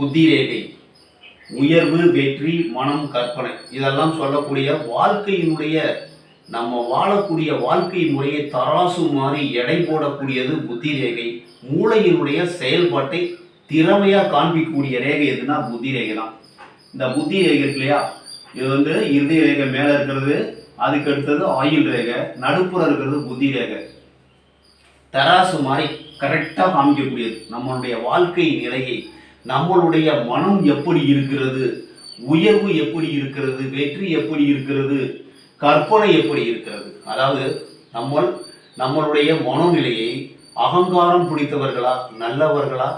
புத்தி ரேகை உயர்வு வெற்றி மனம் கற்பனை. இதெல்லாம் சொல்லக்கூடிய வாழ்க்கையினுடைய நம்ம வாழக்கூடிய வாழ்க்கை முறையை தராசு மாதிரி எடை போடக்கூடியது புத்தி ரேகை மூளையினுடைய செயல்பாட்டை திறமையாக காண்பிக்கக்கூடிய ரேகை எதுனா புத்தி ரேகை தான். இந்த புத்தி ரேகை இருக்கு இல்லையா? இது வந்து இறுதி ரேகை மேலே இருக்கிறது அதுக்கு அடுத்தது ஆயுள் ரேகை நடுப்புற இருக்கிறது புத்தி ரேகை தராசு மாதிரி கரெக்டாக காமிக்கக்கூடியது நம்மளுடைய வாழ்க்கை நிலையை நம்மளுடைய மனம் எப்படி இருக்கிறது? உயர்வு எப்படி இருக்கிறது? வெற்றி எப்படி இருக்கிறது? கற்பனை எப்படி இருக்கிறது? அதாவது நம்ம நம்மளுடைய மனோநிலையை அகங்காரம் பிடித்தவர்களா நல்லவர்களா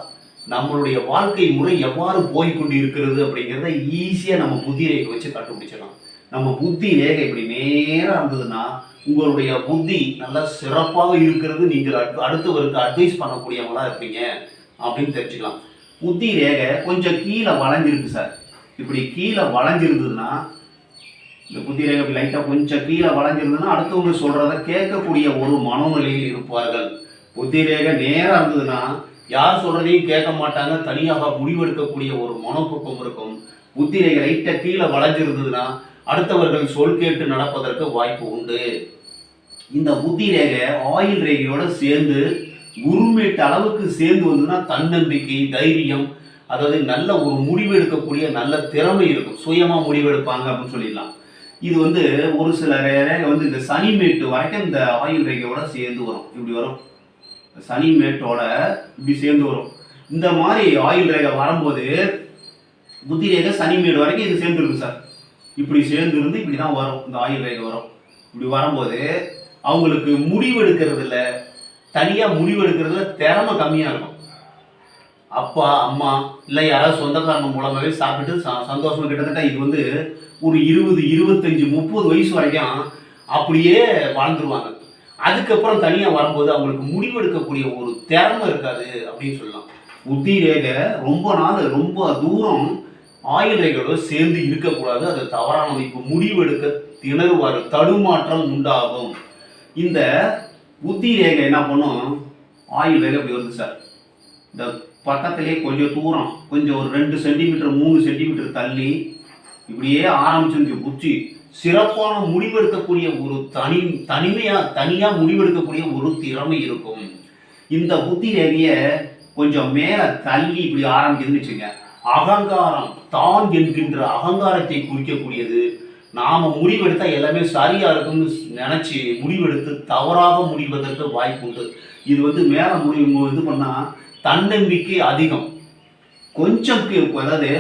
நம்மளுடைய வாழ்க்கை முறை எவ்வாறு போய்கொண்டு இருக்கிறது அப்படிங்கிறத ஈஸியாக நம்ம புத்தி ரேகை வச்சு கண்டுபிடிச்சிடலாம். நம்ம புத்தி ரேகை இப்படி நேராக இருந்ததுன்னா உங்களுடைய புத்தி நல்லா சிறப்பாக இருக்கிறது. நீங்கள் அடுத்தவருக்கு அட்வைஸ் பண்ணக்கூடியவங்களா இருப்பீங்க அப்படின்னு தெரிஞ்சுக்கலாம். புத்தி ரேகை கொஞ்சம் கீழே வளைஞ்சிருக்கு சார். இப்படி கீழே வளைஞ்சிருந்ததுன்னா இந்த புத்தி ரேகை இப்படி லைட்டாக கொஞ்சம் கீழே வளைஞ்சிருந்ததுன்னா அடுத்தவங்க சொல்கிறத கேட்கக்கூடிய ஒரு மனநிலையில் இருப்பார்கள். புத்தி ரேகை நேராக இருந்ததுன்னா யார் சொல்கிறதையும் கேட்க மாட்டாங்க. தனியாக முடிவெடுக்கக்கூடிய ஒரு மனப்பக்கம் இருக்கும். புத்தி ரேகை லைட்டாக கீழே வளைஞ்சிருந்ததுன்னா அடுத்தவர்கள் சொல் கேட்டு நடப்பதற்கு வாய்ப்பு உண்டு. இந்த புத்தி ரேகை ஆயில் ரேகையோட சேர்ந்து குருமேட் அளவுக்கு சேர்ந்து வந்ததுன்னா தன்னம்பிக்கை தைரியம் அதாவது நல்ல ஒரு முடிவு எடுக்கக்கூடிய நல்ல திறமை இருக்கும். சுயமாக முடிவெடுப்பாங்க அப்படின்னு சொல்லிடலாம். இது வந்து ஒரு சில வந்து இந்த சனி மேட்டு வரைக்கும் இந்த ஆயுள் ரேகையோட சேர்ந்து வரும். இப்படி வரும். சனி மேட்டோட இப்படி சேர்ந்து வரும். இந்த மாதிரி ஆயுள் ரேகை வரும்போது புத்தி ரேகை சனி மேடு வரைக்கும் இது சேர்ந்துருக்கு சார். இப்படி சேர்ந்து இருந்து இப்படி தான் வரும். இந்த ஆயுள் ரேகை வரும். இப்படி வரும்போது அவங்களுக்கு முடிவெடுக்கிறதுல தனியாக முடிவெடுக்கிறதுல திறமை கம்மியாக இருக்கும். அப்பா அம்மா இல்லை யாராவது சொந்தக்காரங்க மூலமாகவே சாப்பிட்டு ச- சந்தோஷம் கிட்டத்தட்ட இது வந்து ஒரு இருபது இருபத்தஞ்சி முப்பது வயசு வரைக்கும் அப்படியே வாழ்ந்துருவாங்க. அதுக்கப்புறம் தனியாக வரும்போது அவங்களுக்கு முடிவெடுக்கக்கூடிய ஒரு திறமை இருக்காது அப்படின்னு சொல்லலாம். புத்தி ரேகை ரொம்ப நாள் ரொம்ப தூரம் ஆயுள் ரேகையோட சேர்ந்து இருக்கக்கூடாது. அது தவறானது இப்போ முடிவெடுக்க திணறுவார் தடுமாற்றம் உண்டாகும். இந்த உத்தி ரேகை என்ன பண்ணும்? ஆயுள் ரேகை இப்படி வருது சார். இந்த பக்கத்திலே கொஞ்சம் தூரம் கொஞ்சம் ஒரு ரெண்டு சென்டிமீட்டர் மூணு சென்டிமீட்டர் தள்ளி இப்படியே ஆரம்பிச்சிருந்துச்சு புத்தி சிறப்பான முடிவெடுக்கக்கூடிய ஒரு தனி தனிமையா தனியாக முடிவெடுக்கக்கூடிய ஒரு திறமை இருக்கும். இந்த புத்தி ரேகையை கொஞ்சம் மேலே தள்ளி இப்படி ஆரம்பிக்குதுன்னு வச்சுங்க அகங்காரம் தான் என்கின்ற அகங்காரத்தை குறிக்கக்கூடியது. நாம் முடிவெடுத்தா எல்லாமே சரியாக இருக்கும்னு நினச்சி முடிவெடுத்து தவறாக முடிவதற்கு வாய்ப்பு உண்டு. இது வந்து மேலே முடிவு இது பண்ணால் தன்னம்பிக்கை அதிகம். கொஞ்சம் அதாவது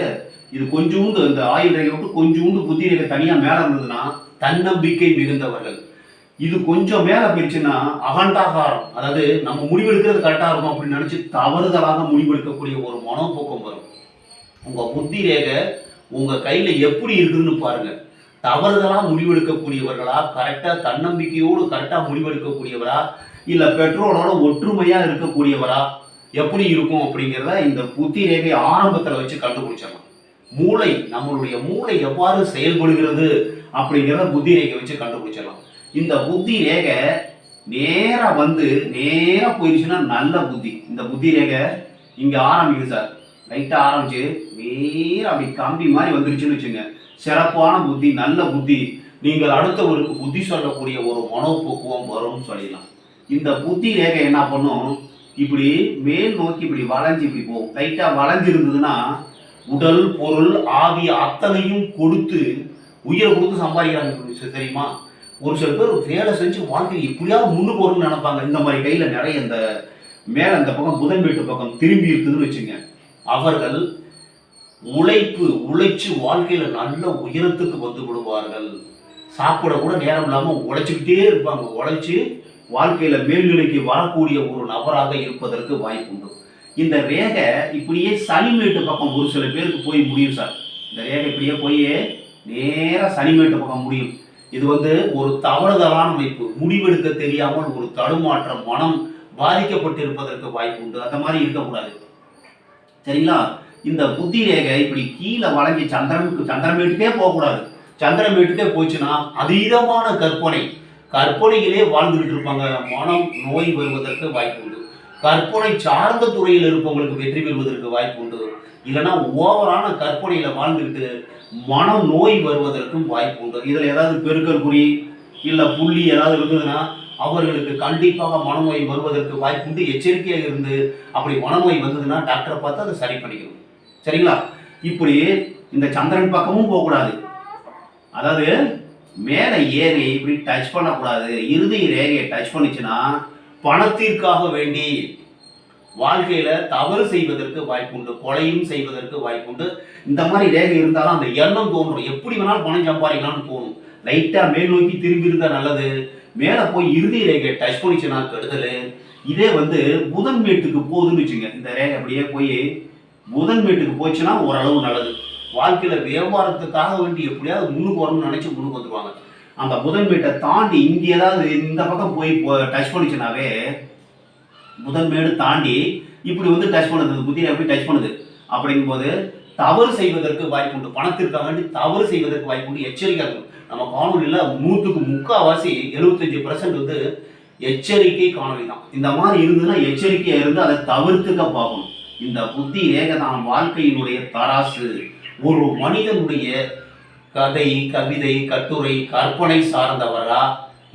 இது கொஞ்சூண்டு இந்த ஆயுள் ரேகை விட்டு கொஞ்சூண்டு புத்தி ரேகை தனியாக மேலே இருந்ததுன்னா தன்னம்பிக்கை மிகுந்தவர்கள். இது கொஞ்சம் மேலே போயிடுச்சுன்னா அகண்டாகாரம். அதாவது நம்ம முடிவெடுக்கிறது கரெக்டாக இருக்கும் அப்படின்னு நினச்சி தவறுதலாக முடிவெடுக்கக்கூடிய ஒரு மனோபோக்கம் வரும். உங்கள் புத்தி ரேகை உங்கள் கையில் எப்படி இருக்குதுன்னு பாருங்கள் தவறுதலாக முடிவெடுக்கக்கூடியவர்களா? கரெக்டாக தன்னம்பிக்கையோடு கரெக்டாக முடிவெடுக்கக்கூடியவரா? இல்லை பெற்றோரோட ஒற்றுமையாக இருக்கக்கூடியவரா? எப்படி இருக்கும் அப்படிங்கிறத இந்த புத்தி ரேகை ஆரம்பத்தில் வச்சு கண்டுபிடிச்சிடலாம் மூளை நம்மளுடைய மூளை எவ்வாறு செயல்படுகிறது அப்படிங்கிறத புத்தி ரேகை வச்சு கண்டுபிடிச்சிடலாம். இந்த புத்தி ரேகை நேராக வந்து நேராக போயிடுச்சுன்னா நல்ல புத்தி. இந்த புத்தி ரேகை இங்கே ஆரம்பிக்குது சார். லைட்டாக ஆரம்பிச்சு நேரம் அப்படி கம்பி மாதிரி வந்துருச்சுன்னு வச்சுங்க. சிறப்பான புத்தி நல்ல புத்தி. நீங்கள் அடுத்தவருக்கு புத்தி சொல்லக்கூடிய ஒரு மனோபக்குவம் வரும்னு சொல்லிடலாம். இந்த புத்தி ரேகை என்ன பண்ணும்? இப்படி மேல் நோக்கி இப்படி வளைஞ்சு இப்படி போகும் லைட்டாக வளைஞ்சு இருந்ததுன்னா உடல் பொருள் ஆகிய அத்தனையும் கொடுத்து உயிரை கொடுத்து சம்பாதிக்கிறாங்க. தெரியுமா? ஒரு சில பேர் வேலை செஞ்சு வாழ்க்கையில் எப்படியாவது முன்னு போகணும்னு நினைப்பாங்க. இந்த மாதிரி கையில் நிறைய இந்த மேலே இந்த பக்கம் புதன் வீட்டு பக்கம் திரும்பி இருக்குதுன்னு வச்சுங்க. அவர்கள் உழைப்பு உழைச்சி வாழ்க்கையில் நல்ல உயரத்துக்கு வந்து விடுவார்கள். சாப்பிட கூட நேரம் இல்லாமல் உழைச்சிக்கிட்டே இருப்பாங்க. உழைச்சி வாழ்க்கையில் மேல்நிலைக்கு வரக்கூடிய ஒரு நபராக இருப்பதற்கு வாய்ப்பு உண்டு. இந்த ரேகை இப்படியே சனிமேட்டு பக்கம் ஒரு சில பேருக்கு போய் முடியும் சார். இந்த ரேகை இப்படியே போய் நேராக சனிமேட்டு பக்கம் முடியும். இது வந்து ஒரு தவறுதலான அமைப்பு. முடிவெடுக்க தெரியாமல் ஒரு தடுமாற்றம் மனம் பாதிக்கப்பட்டிருப்பதற்கு வாய்ப்பு உண்டு. அந்த மாதிரி இருக்கக்கூடாது. சரிங்களா? இந்த புத்தி ரேகை இப்படி கீழே வளைஞ்சி சந்திரனுக்கு சந்திரமேட்டுக்கே போகக்கூடாது. சந்திரமேட்டுக்கே போச்சுன்னா அதீதமான கற்பனை. கற்பனையிலே வாழ்ந்துகிட்டு இருப்பாங்க. மனம் நோய் வருவதற்கு வாய்ப்பு உண்டு. கற்பனை சார்ந்த துறையில் இருப்பவங்களுக்கு வெற்றி பெறுவதற்கு வாய்ப்பு உண்டு. இல்லைன்னா ஓவரான கற்பனையில் வாழ்ந்துக்கிட்டு மனம் நோய் வருவதற்கும் வாய்ப்பு உண்டு. இதில் ஏதாவது பெருக்கல் குறி இல்லை புள்ளி ஏதாவது இருந்ததுன்னா அவர்களுக்கு கண்டிப்பாக மனநோய் வருவதற்கு வாய்ப்பு உண்டு எச்சரிக்கையாக இருந்து அப்படி மனநோய் வந்ததுன்னா டாக்டரை பார்த்து அதை சரி பண்ணிக்கணும். சரிங்களா? இப்படி இந்த சந்திரன் பக்கமும் போகக்கூடாது. அதாவது மேலே ஏறி இப்படி டச் பண்ணக்கூடாது. இறுதி ரேகையை டச் பண்ணுச்சுன்னா பணத்திற்காக வேண்டி வாழ்க்கையில தவறு செய்வதற்கு வாய்ப்புண்டு கொலையும் செய்வதற்கு வாய்ப்புண்டு. இந்த மாதிரி ரேகை இருந்தாலும் அந்த எண்ணம் தோன்றும். எப்படி வேணாலும் பணம் சம்பாதிக்கலாம்னு தோணும். லைட்டாக மேல் நோக்கி திரும்பி இருந்தால் நல்லது. மேலே போய் இறுதி ரேகை டச் பண்ணிச்சுன்னா கெடுதல். இதே வந்து புதன் மீட்டுக்கு போகுதுன்னு வச்சுங்க. இந்த ரேகை அப்படியே போய் புதன் மீட்டுக்கு போச்சுன்னா ஓரளவு நல்லது. வாழ்க்கையில் வியாபாரத்துக்காக வேண்டி எப்படியாவது முன்னுக்கு வரணும்னு நினச்சி முன்னுக்கு வந்துடுவாங்க அந்த புதன் மீட்டை தாண்டி இங்கே ஏதாவது இந்த பக்கம் போய் டச் பண்ணிச்சுனாவே புதன் மேடு தாண்டி இப்படி வந்து டச் பண்ணுது. புத்தி எப்படி டச் பண்ணுது. அப்படிங்கும்போது தவறு செய்வதற்கு வாய்ப்பு உண்டு. பணத்திற்காக வேண்டி தவறு செய்வதற்கு வாய்ப்பு உண்டு. எச்சரிக்கை நம்ம காணொலியில் நூற்றுக்கு முக்கால்வாசி எழுபத்தஞ்சு பர்சன்ட் வந்து எச்சரிக்கை காணொலி தான். இந்த மாதிரி இருந்ததுன்னா எச்சரிக்கையாக இருந்து அதை தவிர்த்துக்க பார்க்கணும். இந்த புத்தி ரேகை தான் வாழ்க்கையினுடைய தராசு ஒரு மனிதனுடைய கதை கவிதை கட்டுரை கற்பனை சார்ந்தவரா?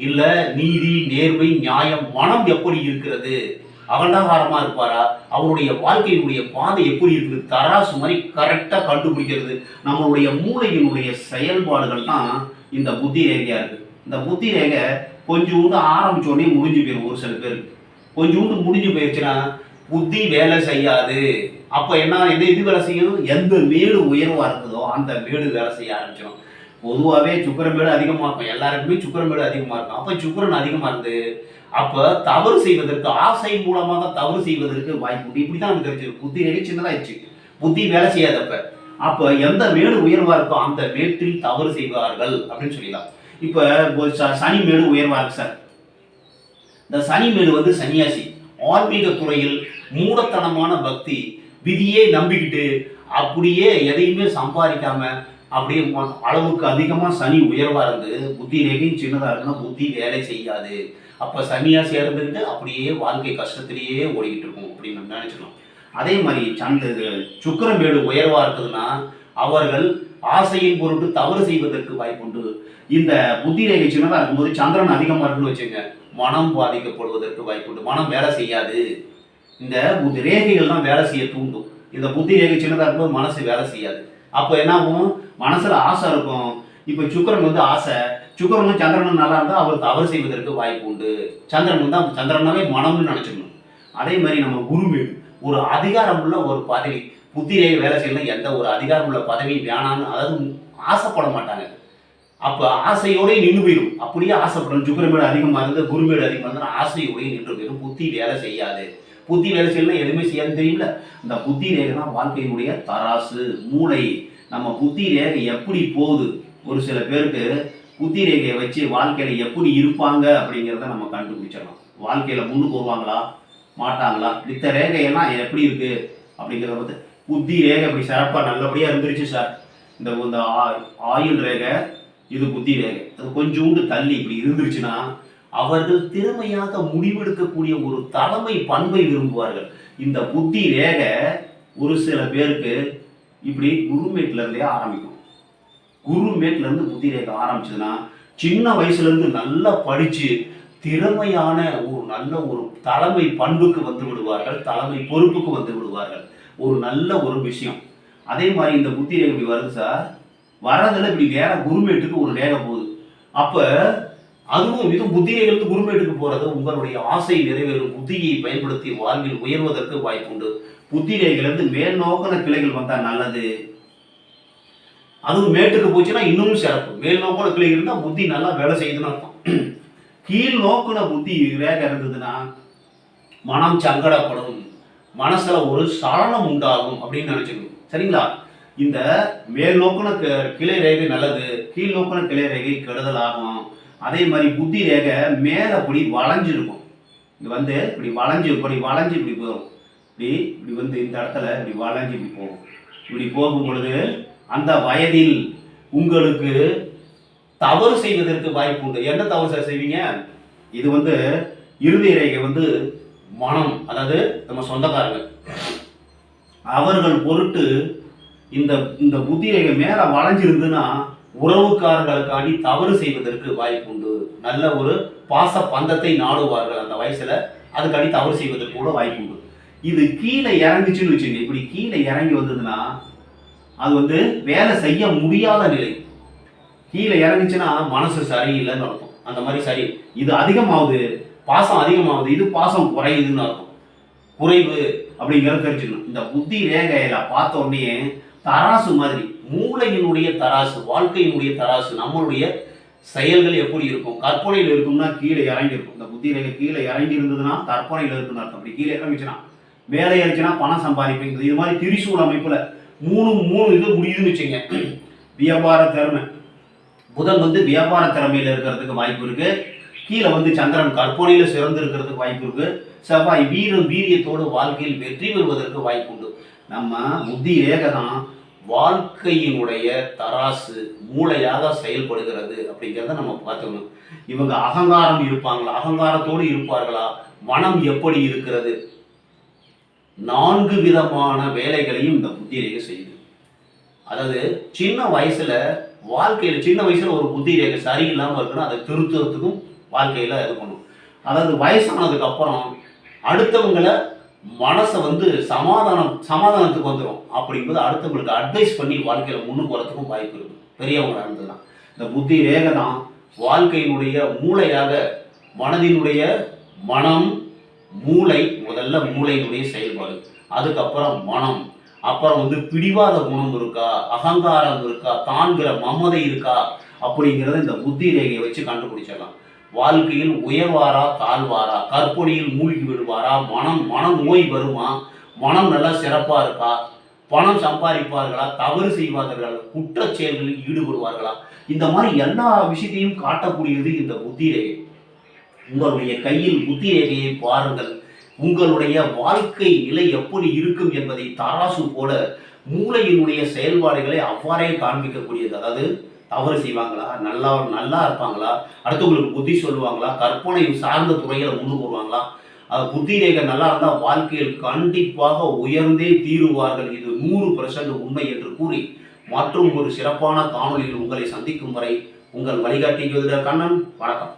இல்லை நீதி நேர்மை நியாயம் மனம் எப்படி இருக்கிறது? அகண்டாகாரமாக இருப்பாரா? அவருடைய வாழ்க்கையினுடைய பாதை எப்படி இருக்குது? தராசு மாதிரி கரெக்டாக கண்டுபிடிக்கிறது. நம்மளுடைய மூளையினுடைய செயல்பாடுகள் தான் இந்த புத்தி ரேகையாக இருக்குது இந்த புத்தி ரேகை கொஞ்சோண்டு ஆரம்பித்தோடனே முடிஞ்சு போயிடும் ஒரு சில பேருக்கு. கொஞ்சோண்டு முடிஞ்சு போயிடுச்சுன்னா புத்தி வேலை செய்யாது. அப்போ என்ன என்ன இது வேலை செய்யும்? எந்த மேடு உயர்வாக இருக்குதோ அந்த மேடு வேலை செய்ய ஆரம்பிச்சிடும் பொதுவாகவே சுக்கரமேடு அதிகமாக இருக்கும். எல்லாருக்குமே சுக்கரமேடு அதிகமாக இருக்கும். அப்போ சுக்கரன் அதிகமாக இருந்து அப்போ தவறு செய்வதற்கு ஆசை மூலமாக தவறு செய்வதற்கு வாய்ப்பு உண்டு. இப்படி தான் எனக்கு தெரிஞ்சது புத்தி நிறைய சின்னதாகிடுச்சு புத்தி வேலை செய்யாதப்ப. அப்போ எந்த மேடு உயர்வா இருக்கோ அந்த மேட்டில் தவறு செய்வார்கள் அப்படின்னு சொல்லிடலாம். இப்போ சனி மேடு உயர்வா இருக்கு சார். இந்த சனி மேடு வந்து சன்னியாசி. ஆன்மீக துறையில் மூடத்தனமான பக்தி விதியே நம்பிக்கிட்டு அப்படியே எதையுமே சம்பாதிக்காம அப்படியே அளவுக்கு அதிகமாக சனி உயர்வாக இருந்து புத்தி ரேகையும் சின்னதாக இருக்குன்னா புத்தி வேலை செய்யாது. அப்போ சனியாக இருந்துக்கிட்டு அப்படியே வாழ்க்கை கஷ்டத்திலேயே ஓடிக்கிட்டு இருக்கும் அப்படின்னு நம்ம நினைச்சுக்கலாம். அதே மாதிரி சந்த இது சுக்கிரமேடு உயர்வாக இருக்குதுன்னா அவர்கள் ஆசையின் பொருட்டு தவறு செய்வதற்கு வாய்ப்புண்டு இந்த புத்தி ரேகை சின்னதாக இருக்கும்போது சந்திரன் அதிகமாக இருக்குன்னு வச்சுங்க மனம் பாதிக்கப்படுவதற்கு வாய்ப்புண்டு மனம் வேலை செய்யாது. இந்த புத்தி ரேகைகள் தான் வேலை செய்ய தூண்டும். இந்த புத்தி ரேகை சின்னதாக இருக்கும்போது மனசு வேலை செய்யாது. அப்போ என்ன ஆகும்? மனசில் ஆசை இருக்கும். இப்போ சுக்கரன் வந்து ஆசை. சுக்கரனும் சந்திரனும் நல்லா இருந்தால் அவர் தவறு செய்வதற்கு வாய்ப்பு உண்டு. சந்திரன் வந்து அந்த சந்திரனாவே மனம்னு நினச்சிக்கணும் அதே மாதிரி நம்ம குருமேடு ஒரு அதிகாரம் உள்ள ஒரு பதவி புத்திரையை வேலை செய்யணும் எந்த ஒரு அதிகாரம் உள்ள பதவி வேணான்னு அதாவது ஆசைப்பட மாட்டாங்க. அப்போ ஆசையோடய நின்று போயிடும். அப்படியே ஆசைப்படணும். சுக்கிரமேடு அதிகமாக இருந்து குருமேடு அதிகமாக இருந்தால் ஆசையோடய நின்று போயிடும். புத்தி வேலை செய்யாது. புத்தி வேலை செய்யலாம் எதுவுமே செய்யாது தெரியல இந்த புத்தி ரேகை தான் வாழ்க்கையினுடைய தராசு மூளை. நம்ம புத்தி ரேகை எப்படி போகுது? ஒரு சில பேருக்கு புத்தி ரேகையை வச்சு வாழ்க்கையில் எப்படி இருப்பாங்க அப்படிங்கிறத நம்ம கண்டுபிடிச்சிடலாம். வாழ்க்கையில் முன்னுக்கு வருவாங்களா? மாட்டாங்களா? மித்த ரேகையெல்லாம் எப்படி இருக்குது அப்படிங்கிறத பார்த்து புத்தி ரேகை அப்படி சிறப்பாக நல்லபடியாக இருந்துருச்சு சார். இந்த இந்த ஆ- ஆயுள் ரேகை இது புத்தி ரேகை. அது கொஞ்சோண்டு தள்ளி இப்படி இருந்துருச்சுன்னா அவர்கள் திறமையாக முடிவெடுக்கக்கூடிய ஒரு தலைமை பண்பை விரும்புவார்கள். இந்த புத்தி ரேகை ஒரு சில பேருக்கு இப்படி குருமேட்லேருந்தே ஆரம்பிக்கும். குருமேட்லேருந்து புத்தி ரேக ஆரம்பிச்சதுன்னா சின்ன வயசுலேருந்து நல்லா படித்து திறமையான ஒரு நல்ல ஒரு தலைமை பண்புக்கு வந்து விடுவார்கள் தலைமை பொறுப்புக்கு வந்து விடுவார்கள். ஒரு நல்ல ஒரு விஷயம். அதே மாதிரி இந்த புத்தி ரேகை இப்படி வருது சார். வரதில் இப்படி வேற குருமேட்டுக்கு ஒரு ரேகை போகுது. அப்போ அதுவும் இது புத்தியை எழுந்து குருமேட்டுக்கு போறது உங்களுடைய ஆசை நிறைவேறும். புத்தியை பயன்படுத்தி வாழ்வில் உயர்வதற்கு வாய்ப்புண்டு புத்தி ரேகையிலிருந்து மேல் நோக்கின கிளைகள் வந்தா நல்லது. அதுவும் மேட்டுக்கு போச்சுன்னா இன்னும் சிறப்பு. மேல் நோக்கின கிளை இருந்தால் புத்தி நல்லா வேலை செய்யுதுன்னு அர்த்தம். கீழ் நோக்கின புத்தி வேக இருந்ததுன்னா மனம் சங்கடப்படும். மனசுல ஒரு சலனம் உண்டாகும் அப்படின்னு நினைச்சுக்கணும். சரிங்களா? இந்த மேல் நோக்கின க- கிளை ரேகை நல்லது. கீழ் நோக்கின கிளை ரேகை கெடுதல் ஆகும். அதே மாதிரி புத்தி ரேகை மேலே இப்படி வளைஞ்சிருக்கும். இது வந்து இப்படி வளைஞ்சு இப்படி வளைஞ்சு இப்படி போகும் இப்படி இப்படி வந்து இந்த இடத்துல இப்படி வளைஞ்சு இப்படி போகும். இப்படி போகும் பொழுது அந்த வயதில் உங்களுக்கு தவறு செய்வதற்கு வாய்ப்பு உண்டு. என்ன தவறு சார் செய்வீங்க? இது வந்து இறுதி ரேகை வந்து மனம் அதாவது நம்ம சொந்தக்காரங்க. அவர்கள் பொருட்டு இந்த இந்த புத்தி ரேகை மேலே வளைஞ்சிருந்துன்னா உறவுக்காரர்களுக்காண்டி தவறு செய்வதற்கு வாய்ப்பு உண்டு. நல்ல ஒரு பாச பந்தத்தை நாடுவார்கள் அந்த வயசுல. அதுக்காண்டி தவறு செய்வதற்கு கூட வாய்ப்பு உண்டு. இது கீழே இறங்குச்சுன்னு வச்சுங்க. இப்படி கீழே இறங்கி வந்ததுன்னா அது வந்து வேலை செய்ய முடியாத நிலை. கீழே இறங்குச்சுன்னா மனசு சரியில்லைன்னு அர்த்தம். அந்த மாதிரி சரி. இது அதிகமாகுது. பாசம் அதிகமாகுது. இது பாசம் குறையுதுன்னு அர்த்தம். குறைவு அப்படிங்கிறத தெரிஞ்சுக்கணும். இந்த புத்தி ரேகையில பார்த்த உடனே தராசு மாதிரி மூளையினுடைய தராசு வாழ்க்கையினுடைய தராசு நம்மளுடைய செயல்கள் எப்படி இருக்கும்? கற்பனையில் இருக்கும்னா கீழே இறங்கி இருக்கும். இந்த புத்தி ரேகை கீழே இறங்கி இருந்ததுன்னா கற்பனையில் இருக்குன்னு அர்த்தம். அப்படி கீழே இறங்கிச்சுன்னா வேலை இறங்கிச்சுன்னா பணம் சம்பாதிப்பீங்க. இது மாதிரி திரிசூல் அமைப்பில் மூணு மூணு இது முடியுதுன்னு வச்சுங்க வியாபார திறமை. புதன் வந்து வியாபார திறமையில் இருக்கிறதுக்கு வாய்ப்பு இருக்கு. கீழே வந்து சந்திரன் கற்பனையில் சிறந்து இருக்கிறதுக்கு வாய்ப்பு இருக்கு. செவ்வாய் வீரம் வீரியத்தோடு வாழ்க்கையில் வெற்றி பெறுவதற்கு வாய்ப்பு உண்டு. நம்ம புத்தி ரேகை தான் வாழ்க்கையினுடைய தராசு மூளையாக செயல்படுகிறது அப்படிங்கிறத நம்ம பார்த்துக்கணும். இவங்க அகங்காரம் இருப்பாங்களா? அகங்காரத்தோடு இருப்பார்களா? மனம் எப்படி இருக்கிறது? நான்கு விதமான வேலைகளையும் இந்த புத்தி ரேகை செய்யுது. அதாவது சின்ன வயசுல வாழ்க்கையில் சின்ன வயசுல ஒரு புத்தி ரேகை சரியில்லாமல் இருக்குன்னா அதை திருத்துறதுக்கும் வாழ்க்கையில இது பண்ணும். அதாவது வயசானதுக்கு அப்புறம் அடுத்தவங்களை மனசை வந்து சமாதானம் சமாதானத்துக்கு வந்துடும் அப்படிங்கும்போது அடுத்தவங்களுக்கு அட்வைஸ் பண்ணி வாழ்க்கையில் முன்னுக்கு வரத்துக்கும் வாய்ப்பு இருக்கும் பெரியவங்களாக இருந்ததுன்னா இந்த புத்தி ரேகை தான் வாழ்க்கையினுடைய மூளையாக மனதினுடைய மனம் மூளை முதல்ல மூளையினுடைய செயல்பாடு. அதுக்கப்புறம் மனம். அப்புறம் வந்து பிடிவாத குணம் இருக்கா அகங்காரம் இருக்கா தான்கிற மமதை இருக்கா அப்படிங்கிறத இந்த புத்தி ரேகையை வச்சு கண்டுபிடிச்சிடலாம். வாழ்க்கையில் உயர்வாரா தாழ்வாரா? கற்பொடியில் மூழ்கி விடுவாரா? மனம் மனம் நோய் வருமா? மனம் நல்லா சிறப்பாக இருக்கா? பணம் சம்பாதிப்பார்களா? தவறு செய்வார்கள்? குற்ற செயல்களில் ஈடுபடுவார்களா? இந்த மாதிரி எல்லா விஷயத்தையும் காட்டக்கூடியது இந்த புத்தி ரேகை உங்களுடைய கையில் புத்தி ரேகையை பாருங்கள். உங்களுடைய வாழ்க்கை நிலை எப்படி இருக்கும் என்பதை தராசு போல மூளையினுடைய செயல்பாடுகளை அவ்வாறே காண்பிக்கக்கூடியது. அதாவது தவறு செய்வாங்களா? நல்லா நல்லா இருப்பாங்களா? அடுத்தவங்களுக்கு புத்தி சொல்லுவாங்களா? கற்பனை சார்ந்த துறையில் முன்னு போடுவாங்களா அது புத்தி ரேகை நல்லா இருந்தால் வாழ்க்கையில் கண்டிப்பாக உயர்ந்தே தீருவார்கள். இது நூறு பர்சன்ட் உண்மை என்று கூறி மற்றும் ஒரு சிறப்பான காணொளியில் உங்களை சந்திக்கும் வரை உங்கள் வழிகாட்டி ஜோதிடர் கண்ணன். வணக்கம்.